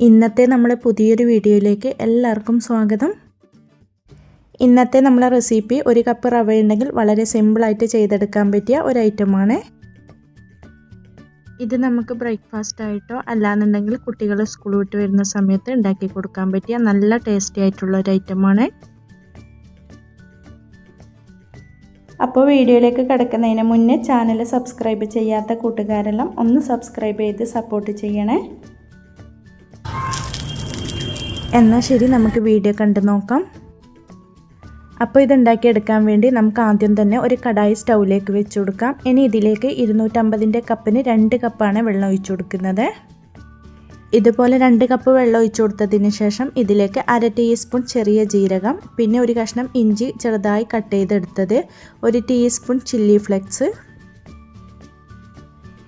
ഇന്നത്തെ നമ്മുടെ പുതിയൊരു വീഡിയോയിലേക്ക് എല്ലാവർക്കും സ്വാഗതം. ഇന്നത്തെ നമ്മളെ റെസിപ്പി ഒരു കപ്പ് റവ ഉണ്ടെങ്കിൽ വളരെ സിമ്പിളായിട്ട് ചെയ്തെടുക്കാൻ പറ്റിയ ഒരു ഐറ്റമാണ് ഇത് നമുക്ക് ബ്രേക്ക്ഫാസ്റ്റ് ആയിട്ടോ അല്ലാന്നുണ്ടെങ്കിൽ കുട്ടികൾ സ്കൂൾ വിട്ട് വരുന്ന സമയത്ത് ഉണ്ടാക്കി കൊടുക്കാൻ പറ്റിയ നല്ല ടേസ്റ്റി ആയിട്ടുള്ള ഒരു ഐറ്റമാണ് അപ്പോൾ വീഡിയോയിലേക്ക് കിടക്കുന്നതിന് മുന്നേ ചാനൽ സബ്സ്ക്രൈബ് ചെയ്യാത്ത കൂട്ടുകാരെല്ലാം ഒന്ന് സബ്സ്ക്രൈബ് ചെയ്ത് സപ്പോർട്ട് ചെയ്യണേ. എന്നാൽ ശരി നമുക്ക് വീഡിയോ കണ്ടു നോക്കാം. അപ്പോൾ ഇതുണ്ടാക്കിയെടുക്കാൻ വേണ്ടി നമുക്ക് ആദ്യം തന്നെ ഒരു കടായി സ്റ്റൗവിലേക്ക് വെച്ച് കൊടുക്കാം. ഇനി ഇതിലേക്ക് ഇരുന്നൂറ്റമ്പതിന്റെ കപ്പിന് രണ്ട് കപ്പാണ് വെള്ളം ഒഴിച്ചു കൊടുക്കുന്നത്. ഇതുപോലെ രണ്ട് കപ്പ് വെള്ളം ഒഴിച്ചു കൊടുത്തതിന് ശേഷം ഇതിലേക്ക് അര ടീസ്പൂൺ ചെറിയ ജീരകം പിന്നെ ഒരു കഷ്ണം ഇഞ്ചി ചെറുതായി കട്ട് ചെയ്തെടുത്തത് ഒരു ടീസ്പൂൺ ചില്ലി ഫ്ലെക്സ്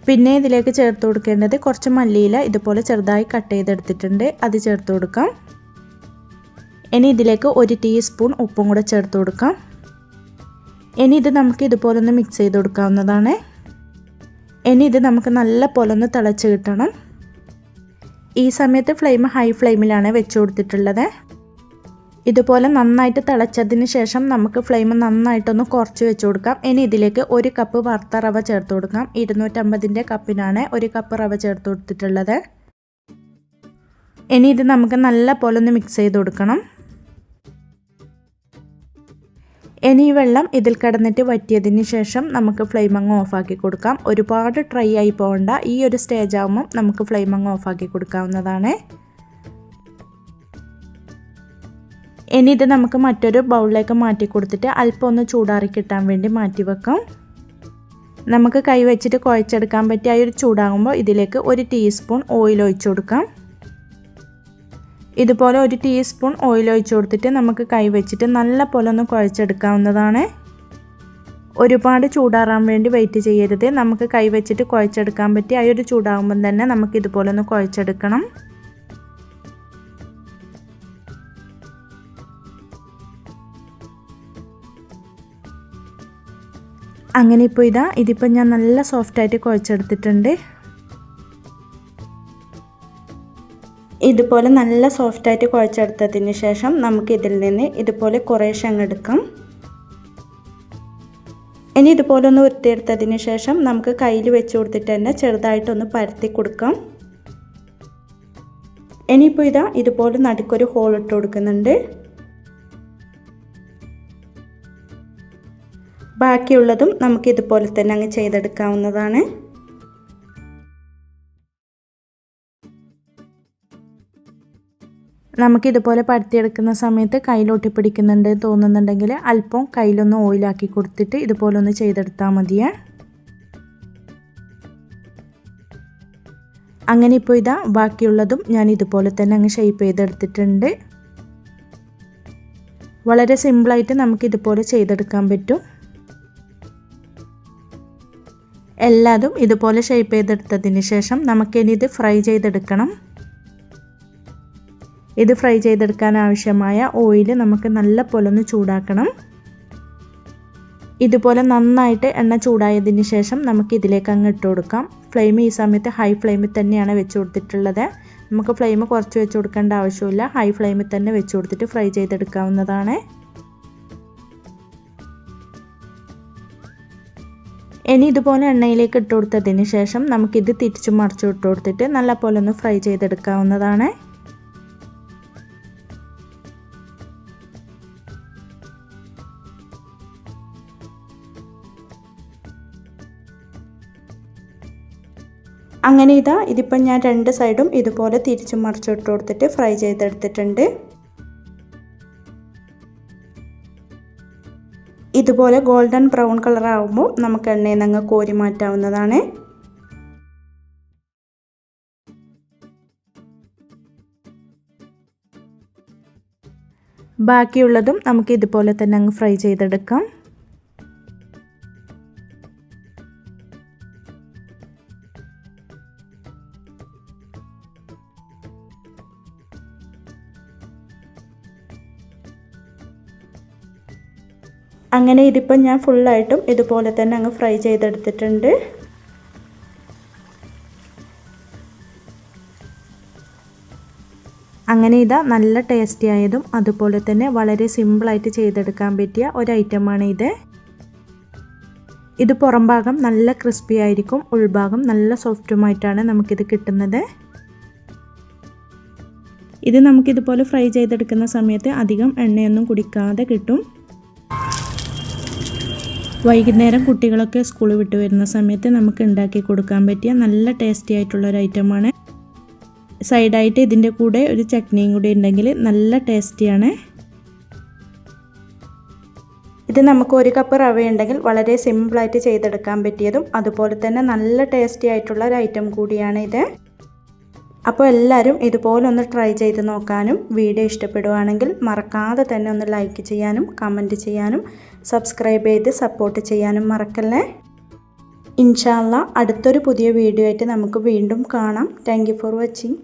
പിന്നെ ഇതിലേക്ക് ചേർത്ത് കൊടുക്കേണ്ടത് കുറച്ച് മല്ലിയില ഇതുപോലെ ചെറുതായി കട്ട് ചെയ്തെടുത്തിട്ടുണ്ട്. അത് ചേർത്ത് കൊടുക്കാം. ഇനി ഇതിലേക്ക് ഒരു ടീസ്പൂൺ ഉപ്പും കൂടെ ചേർത്ത് കൊടുക്കാം. ഇനി ഇത് നമുക്ക് ഇതുപോലെ ഒന്ന് മിക്സ് ചെയ്ത് കൊടുക്കാവുന്നതാണ്. ഇനി ഇത് നമുക്ക് നല്ല പോലെ ഒന്ന് തിളച്ച് കിട്ടണം. ഈ സമയത്ത് ഫ്ലെയിം ഹൈ ഫ്ലെയിമിലാണ് വെച്ച് കൊടുത്തിട്ടുള്ളത്. ഇതുപോലെ നന്നായിട്ട് തിളച്ചതിന് ശേഷം നമുക്ക് ഫ്ലെയിം നന്നായിട്ടൊന്ന് കുറച്ച് വെച്ച് കൊടുക്കാം. ഇനി ഇതിലേക്ക് ഒരു കപ്പ് വറുത്ത റവ ചേർത്ത് കൊടുക്കാം. ഇരുന്നൂറ്റമ്പതിന്റെ കപ്പിനാണ് ഒരു കപ്പ് റവ ചേർത്ത് കൊടുത്തിട്ടുള്ളത്. ഇനി ഇത് നമുക്ക് നല്ല പോലെ ഒന്ന് മിക്സ് ചെയ്ത് കൊടുക്കണം. ഇനി ഈ വെള്ളം ഇതിൽ കിടന്നിട്ട് വറ്റിയതിന് ശേഷം നമുക്ക് ഫ്ലെയിം അങ്ങ് ഓഫാക്കി കൊടുക്കാം. ഒരുപാട് ട്രൈ ആയി പോകണ്ട. ഈ ഒരു സ്റ്റേജ് ആകുമ്പം നമുക്ക് ഫ്ലെയിം അങ്ങ് ഓഫാക്കി കൊടുക്കാവുന്നതാണ്. ഇനി ഇത് നമുക്ക് മറ്റൊരു ബൗളിലേക്ക് മാറ്റി കൊടുത്തിട്ട് അല്പം ഒന്ന് ചൂടാറി കിട്ടാൻ വേണ്ടി മാറ്റി വെക്കാം. നമുക്ക് കൈ വെച്ചിട്ട് കുഴച്ചെടുക്കാൻ പറ്റിയ ഒരു ചൂടാകുമ്പോൾ ഇതിലേക്ക് ഒരു ടീസ്പൂൺ ഓയിൽ ഒഴിച്ചു കൊടുക്കാം. ഇതുപോലെ ഒരു ടീസ്പൂൺ ഓയിൽ ഒഴിച്ചു കൊടുത്തിട്ട് നമുക്ക് കൈ വെച്ചിട്ട് നല്ല പോലെ ഒന്ന് കുഴച്ചെടുക്കാവുന്നതാണ്. ഒരുപാട് ചൂടാറാൻ വേണ്ടി വെയിറ്റ് ചെയ്യരുത്. നമുക്ക് കൈ വെച്ചിട്ട് കുഴച്ചെടുക്കാൻ പറ്റി ആ ഒരു ചൂടാകുമ്പം തന്നെ നമുക്ക് ഇതുപോലെ ഒന്ന് കുഴച്ചെടുക്കണം. അങ്ങനെ ഇപ്പോൾ ഇതാ ഇതിപ്പോൾ ഞാൻ നല്ല സോഫ്റ്റായിട്ട് കുഴച്ചെടുത്തിട്ടുണ്ട്. ഇതുപോലെ നല്ല സോഫ്റ്റായിട്ട് കുഴച്ചെടുത്തതിന് ശേഷം നമുക്ക് ഇതിൽ നിന്ന് ഇതുപോലെ കുറേശ്ശെ അങ്ങ് എടുക്കാം. ഇനി ഇതുപോലെ ഒന്ന് ഉരുത്തിയെടുത്തതിന് ശേഷം നമുക്ക് കയ്യിൽ വെച്ച് കൊടുത്തിട്ട് തന്നെ ചെറുതായിട്ടൊന്ന് പരത്തി കൊടുക്കാം. ഇനിയിപ്പോൾ ഇതാ ഇതുപോലെ നടുക്കൊരു ഹോൾ ഇട്ട് കൊടുക്കുന്നുണ്ട്. ബാക്കിയുള്ളതും നമുക്ക് ഇതുപോലെ തന്നെ അങ്ങ് ചെയ്തെടുക്കാവുന്നതാണ്. നമുക്കിതുപോലെ പരത്തിയെടുക്കുന്ന സമയത്ത് കയ്യിലൊട്ടി പിടിക്കുന്നുണ്ട് തോന്നുന്നുണ്ടെങ്കിൽ അല്പം കയ്യിലൊന്ന് ഓയിലാക്കി കൊടുത്തിട്ട് ഇതുപോലെ ഒന്ന് ചെയ്തെടുത്താൽ മതിയേ. അങ്ങനെ ഇപ്പോൾ ഇതാ ബാക്കിയുള്ളതും ഞാൻ ഇതുപോലെ തന്നെ അങ്ങ് ഷേപ്പ് ചെയ്തെടുത്തിട്ടുണ്ട്. വളരെ സിമ്പിളായിട്ട് നമുക്കിതുപോലെ ചെയ്തെടുക്കാൻ പറ്റും. എല്ലാതും ഇതുപോലെ ഷേപ്പ് ചെയ്തെടുത്തതിന് ശേഷം നമുക്കിനി ഇത് ഫ്രൈ ചെയ്തെടുക്കണം. ഇത് ഫ്രൈ ചെയ്തെടുക്കാൻ ആവശ്യമായ ഓയിൽ നമുക്ക് നല്ല പോലെ ഒന്ന് ചൂടാക്കണം. ഇതുപോലെ നന്നായിട്ട് എണ്ണ ചൂടായതിന് ശേഷം നമുക്ക് ഇതിലേക്ക് അങ്ങ് ഇട്ട് കൊടുക്കാം. ഫ്ലെയിം ഈ സമയത്ത് ഹൈ ഫ്ലെയിമിൽ തന്നെയാണ് വെച്ച് കൊടുത്തിട്ടുള്ളത്. നമുക്ക് ഫ്ലെയിം കുറച്ച് വെച്ച് കൊടുക്കേണ്ട ആവശ്യമില്ല. ഹൈ ഫ്ലെയിമിൽ തന്നെ വെച്ച് കൊടുത്തിട്ട് ഫ്രൈ ചെയ്തെടുക്കാവുന്നതാണ്. ഇനി ഇതുപോലെ എണ്ണയിലേക്ക് ഇട്ട് കൊടുത്തതിന് ശേഷം നമുക്കിത് തിരിച്ചു മറിച്ചു ഇട്ട് കൊടുത്തിട്ട് നല്ല പോലെ ഒന്ന് ഫ്രൈ ചെയ്തെടുക്കാവുന്നതാണ്. അങ്ങനെ ഇതാ ഇതിപ്പം ഞാൻ രണ്ട് സൈഡും ഇതുപോലെ തിരിച്ചും മറിച്ചിട്ട് കൊടുത്തിട്ട് ഫ്രൈ ചെയ്തെടുത്തിട്ടുണ്ട്. ഇതുപോലെ ഗോൾഡൻ ബ്രൗൺ കളർ ആകുമ്പോൾ നമുക്ക് എണ്ണയിൽ നിന്ന് കോരി മാറ്റാവുന്നതാണ്. ബാക്കിയുള്ളതും നമുക്ക് ഇതുപോലെ തന്നെ അങ്ങ് ഫ്രൈ ചെയ്തെടുക്കാം. അങ്ങനെ ഇതിപ്പം ഞാൻ ഫുള്ളായിട്ടും ഇതുപോലെ തന്നെ അങ്ങ് ഫ്രൈ ചെയ്തെടുത്തിട്ടുണ്ട്. അങ്ങനെ ഇതാ നല്ല ടേസ്റ്റി ആയതും അതുപോലെ തന്നെ വളരെ സിമ്പിളായിട്ട് ചെയ്തെടുക്കാൻ പറ്റിയ ഒരു ഐറ്റമാണ് ഇത്. ഇത് പുറം ഭാഗം നല്ല ക്രിസ്പി ആയിരിക്കും ഉൾഭാഗം നല്ല സോഫ്റ്റുമായിട്ടാണ് നമുക്കിത് കിട്ടുന്നത്. ഇത് നമുക്കിതുപോലെ ഫ്രൈ ചെയ്തെടുക്കുന്ന സമയത്ത് അധികം എണ്ണയൊന്നും കുടിക്കാതെ കിട്ടും. വൈകുന്നേരം കുട്ടികളൊക്കെ സ്കൂൾ വിട്ട് വരുന്ന സമയത്ത് നമുക്ക് ഉണ്ടാക്കി കൊടുക്കാൻ പറ്റിയ നല്ല ടേസ്റ്റി ആയിട്ടുള്ള ഒരു ഐറ്റമാണ് സൈഡായിട്ട് ഇതിന്റെ കൂടെ ഒരു ചട്നിയും കൂടി ഉണ്ടെങ്കിൽ നല്ല ടേസ്റ്റിയാണ് ഇത് നമുക്ക് ഒരു കപ്പ് റവ ഉണ്ടെങ്കിൽ വളരെ സിമ്പിളായിട്ട് ചെയ്തെടുക്കാൻ പറ്റിയതും അതുപോലെ തന്നെ നല്ല ടേസ്റ്റി ആയിട്ടുള്ള ഒരു ഐറ്റം കൂടിയാണ് ഇത്. അപ്പോൾ എല്ലാവരും ഇതുപോലെ ഒന്ന് ട്രൈ ചെയ്ത് നോക്കാനും വീഡിയോ ഇഷ്ടപ്പെടുവാണെങ്കിൽ മറക്കാതെ തന്നെ ഒന്ന് ലൈക്ക് ചെയ്യാനും കമന്റ് ചെയ്യാനും സബ്സ്ക്രൈബ് ചെയ്ത് സപ്പോർട്ട് ചെയ്യാനും മറക്കല്ലേ? ഇൻഷാല്ല അടുത്തൊരു പുതിയ വീഡിയോ ആയിട്ട് നമുക്ക് വീണ്ടും കാണാം. Thank for watching